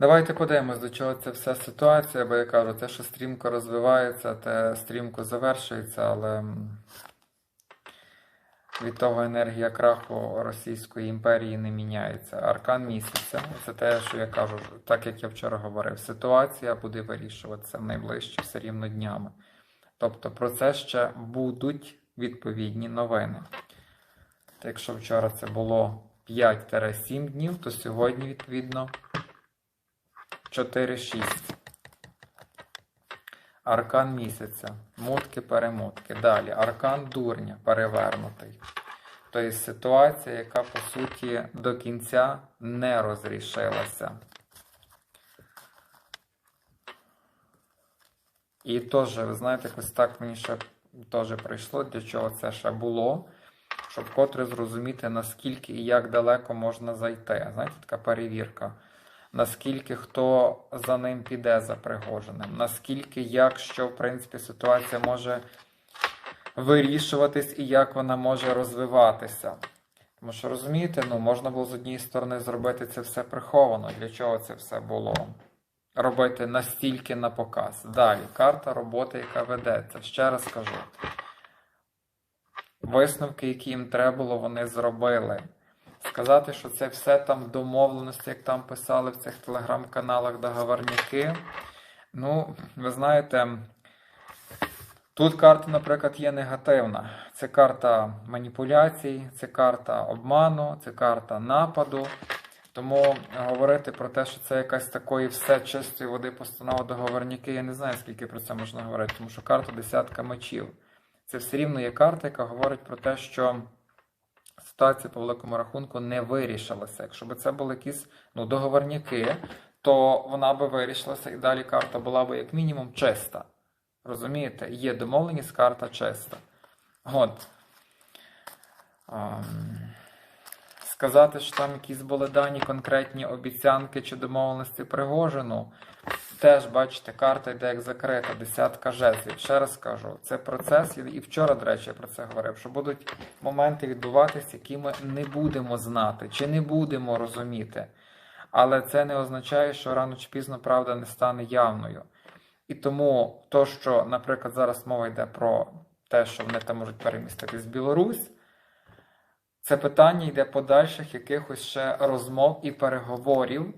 Давайте подивимось, до чого це вся ситуація, бо я кажу, те, що стрімко розвивається, те стрімко завершується, але від того енергія краху Російської імперії не міняється. Аркан місяця це те, що я кажу, так як я вчора говорив, ситуація буде вирішуватися в найближчі все рівно днями. Тобто про це ще будуть відповідні новини. Якщо вчора це було 5-7 днів, то сьогодні, відповідно, 4-6. Аркан місяця. Мутки-перемутки. Далі. Аркан дурня перевернутий. Тобто ситуація, яка по суті до кінця не розрішилася. І теж, ви знаєте, якось так мені ще теж прийшло, для чого це ще було, щоб вкотре зрозуміти, наскільки і як далеко можна зайти. Знаєте, така перевірка. Наскільки хто за ним піде за Пригожиним, наскільки як що, в принципі, ситуація може вирішуватись і як вона може розвиватися. Тому що розумієте, ну можна було з однієї сторони зробити це все приховано. Для чого це все було? Робити настільки на показ. Далі, карта роботи, яка ведеться. Ще раз кажу. Висновки, які їм треба було, вони зробили. Сказати, що це все там домовленості, як там писали в цих телеграм-каналах договорняки. Ну, ви знаєте, тут карта, наприклад, є негативна. Це карта маніпуляцій, це карта обману, це карта нападу. Тому говорити про те, що це якась такої все чистої води постанова договорняки, я не знаю, скільки про це можна говорити, тому що карта десятка мечів. Це все рівно є карта, яка говорить про те, що ситуація по великому рахунку не вирішилася. Якщо б це були якісь ну, договорняки, то вона би вирішилася і далі карта була б як мінімум чиста. Розумієте? Є домовленість, карта чиста. От. Ем, Сказати, що там якісь були дані конкретні обіцянки чи домовленості Пригожину. Теж, бачите, карта йде як закрита, десятка жезлів. Ще раз кажу, це процес, і вчора, до речі, я про це говорив, що будуть моменти відбуватися, які ми не будемо знати чи не будемо розуміти. Але це не означає, що рано чи пізно правда не стане явною. І тому то, що, наприклад, зараз мова йде про те, що вони там можуть переміститись в Білорусь, це питання йде подальших якихось ще розмов і переговорів,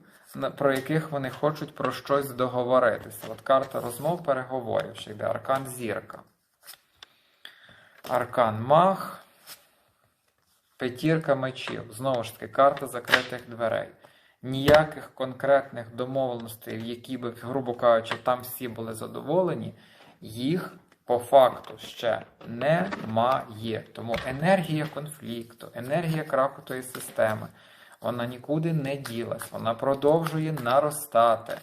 про яких вони хочуть про щось договоритися. От карта розмов переговорів, ще йде Аркан Зірка. Аркан Мах. П'ятірка мечів. Знову ж таки, карта закритих дверей. Ніяких конкретних домовленостей, які би, грубо кажучи, там всі були задоволені, їх по факту ще немає. Тому енергія конфлікту, енергія краху тої системи, вона нікуди не ділась, вона продовжує наростати.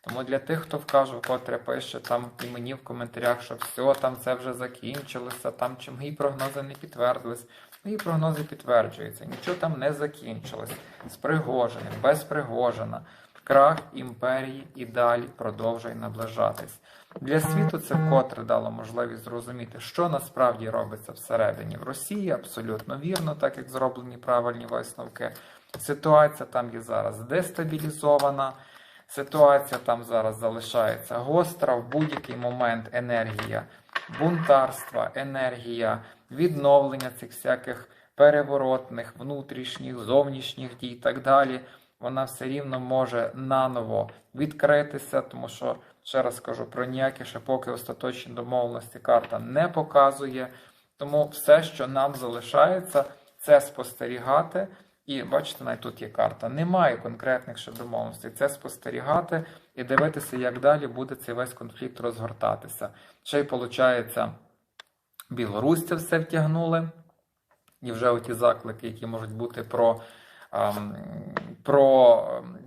Тому для тих, хто вкаже, котре пише там і мені в коментарях, що все, там це вже закінчилося, там чи мої прогнози не підтвердились. Мої прогнози підтверджуються, нічого там не закінчилось. З Пригожиним, без Пригожина. Крах імперії і далі продовжує наближатись. Для світу це вкотре дало можливість зрозуміти, що насправді робиться всередині в Росії. Абсолютно вірно, так як зроблені правильні висновки. Ситуація там є зараз дестабілізована. Ситуація там зараз залишається гостра. В будь-який момент енергія бунтарства, енергія відновлення цих всяких переворотних, внутрішніх, зовнішніх дій і так далі. Вона все рівно може наново відкритися, тому що, ще раз кажу, про ніякі ще поки остаточні домовленості карта не показує. Тому все, що нам залишається, це спостерігати. І бачите, навіть тут є карта. Немає конкретних ще домовленостей. Це спостерігати і дивитися, як далі буде цей весь конфлікт розгортатися. Ще й виходить, Білорусь це все втягнули. І вже оті заклики, які можуть бути про, ем, про ем,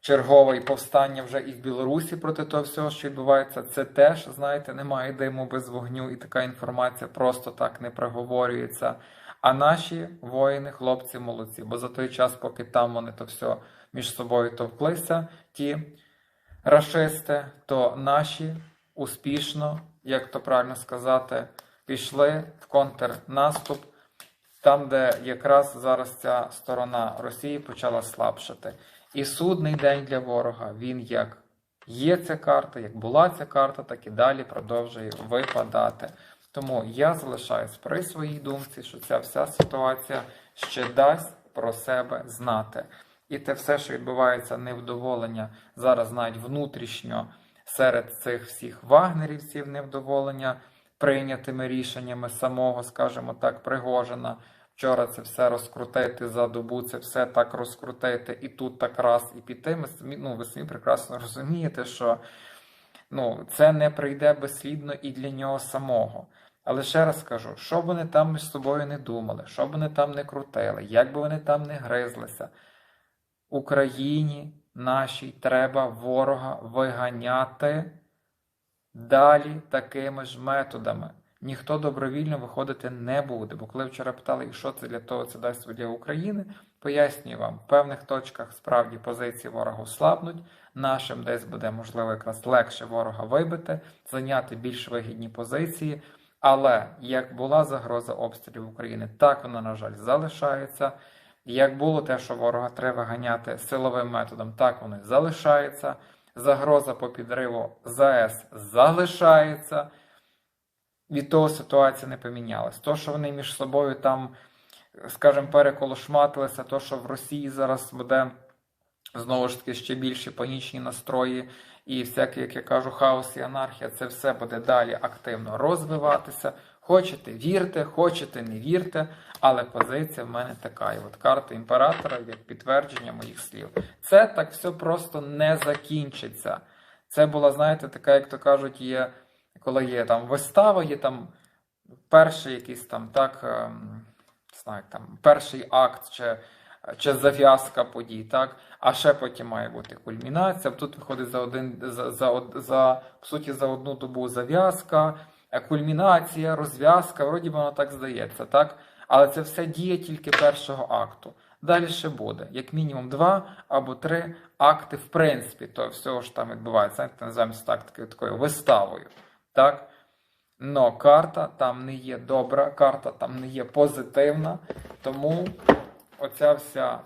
чергове повстання вже і в Білорусі проти того всього, що відбувається, це теж, знаєте, немає диму без вогню, і така інформація просто так не проговорюється. А наші воїни, хлопці, молодці, бо за той час, поки там вони то все між собою товклися, ті рашисти, то наші успішно, як то правильно сказати, пішли в контрнаступ там, де якраз зараз ця сторона Росії почала слабшати. І судний день для ворога він як є ця карта, як була ця карта, так і далі продовжує випадати. Тому я залишаюсь при своїй думці, що ця вся ситуація ще дасть про себе знати. І те все, що відбувається, невдоволення зараз навіть внутрішньо серед цих всіх вагнерівців, невдоволення прийнятими рішеннями самого, скажімо так, Пригожина. Вчора це все розкрутити за добу, це все так розкрутити, і тут так раз і піти. Ми ну, ви самі прекрасно розумієте, що ну, це не прийде безслідно і для нього самого. Але ще раз скажу, що б вони там між собою не думали, що б вони там не крутили, як би вони там не гризлися, Україні нашій треба ворога виганяти далі такими ж методами. Ніхто добровільно виходити не буде. Бо коли вчора питали, і що це для того це дасть для України, пояснюю вам, в певних точках справді позиції ворогу слабнуть. Нашим десь буде можливо якраз легше ворога вибити, зайняти більш вигідні позиції. Але як була загроза обстрілів України, так вона, на жаль, залишається. Як було те, що ворога треба ганяти силовим методом, так воно і залишається. Загроза по підриву ЗАЕС залишається. Від того ситуація не помінялась. То, що вони між собою там, скажімо, переколошматилися, то, що в Росії зараз буде знову ж таки ще більші панічні настрої і всяке, як я кажу, хаос і анархія, це все буде далі активно розвиватися. Хочете, вірте, хочете, не вірте, але позиція в мене така. І от карта імператора як підтвердження моїх слів. Це так все просто не закінчиться. Це була, знаєте, така, як то кажуть, є, коли є там вистава, є там перший якийсь там так, ем, знаю, там перший акт чи, чи зав'язка подій, так? А ще потім має бути кульмінація. Тут виходить за один за, за, за по суті за одну добу зав'язка. Е, кульмінація, розв'язка, вроді воно так здається, так? Але це все діє тільки першого акту. Далі ще буде, як мінімум, два або три акти, в принципі, то всього ж там відбувається, знаєте, називаємо це так, такою виставою. Так? Но карта там не є добра, карта там не є позитивна, тому оця вся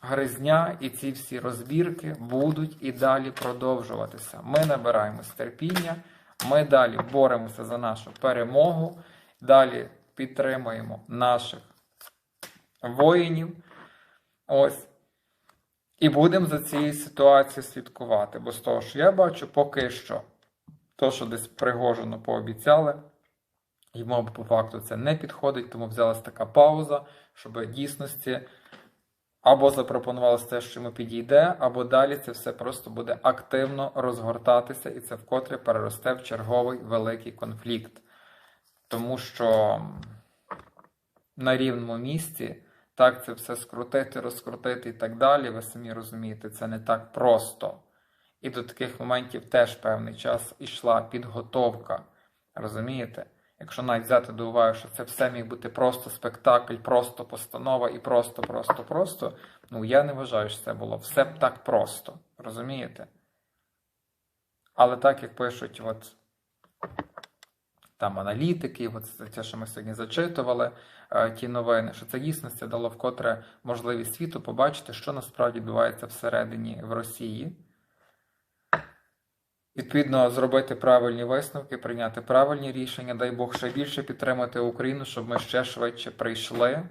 гризня і ці всі розбірки будуть і далі продовжуватися. Ми набираємось терпіння. Ми далі боремося за нашу перемогу, далі підтримуємо наших воїнів. Ось. І будемо за цією ситуацією слідкувати. Бо з того, що я бачу, поки що, то, що десь пригожено пообіцяли, йому по факту це не підходить, тому взялася така пауза, щоб дійсності або запропонувалося те, що йому підійде, або далі це все просто буде активно розгортатися, і це вкотре переросте в черговий великий конфлікт. Тому що на рівному місці так це все скрутити, розкрутити і так далі, ви самі розумієте, це не так просто. І до таких моментів теж певний час ішла підготовка. Розумієте? Якщо навіть взяти до уваги, що це все міг бути просто спектакль, просто постанова і просто, просто, просто, ну я не вважаю, що це було все б так просто. Розумієте? Але так як пишуть от там аналітики, от те, що ми сьогодні зачитували, е, ті новини, що це дійсно дало вкотре можливість світу побачити, що насправді відбувається всередині в Росії. Відповідно, зробити правильні висновки, прийняти правильні рішення, дай Бог ще більше підтримати Україну, щоб ми ще швидше прийшли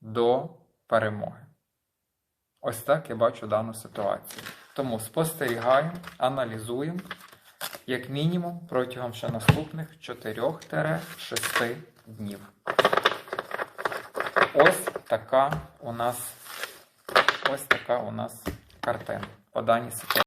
до перемоги. Ось так я бачу дану ситуацію. Тому спостерігаємо, аналізуємо, як мінімум, протягом ще наступних 4-6 днів. Ось така у нас ось така у нас картина по даній ситуації.